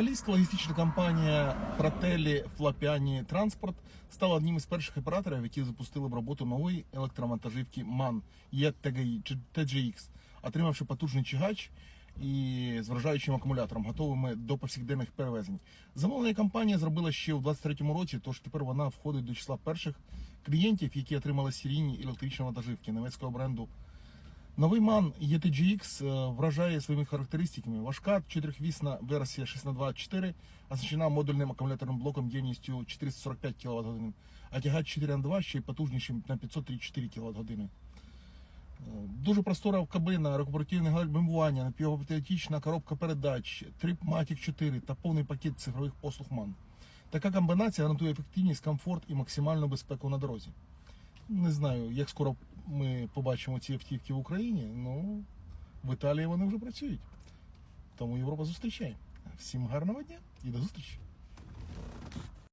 Італійська логістична компанія Fratelli Flapiani Transport стала одним із перших операторів, які запустили в роботу нової електровантажівки MAN E-TGI TGX, отримавши потужний чигач і з вражаючим акумулятором, готовими до повсякденних перевезень. Замовлення компанія зробила ще у 2023 році, тож тепер вона входить до числа перших клієнтів, які отримали серійні електричні вантажівки німецького бренду Новий MAN ETGX е, вражає своїми характеристиками. Важка чотирьохвісна версія 6х24 оснащена модульним акумуляторним блоком ємністю 445 кВт а тягач 4 х 2 ще й потужнішим на 534 кВт. Е, Дуже простора кабина, рекуперативне гальмування, напівавтоматична коробка передач, Tripmatic 4 та повний пакет цифрових послуг MAN. Така комбінація гарантує ефективність, комфорт і максимальну безпеку на дорозі. Не знаю, як скоро ми побачимо ці автівки в Україні. Ну, в Італії вони вже працюють. Тому Європа зустрічає. Всім гарного дня і до зустрічі!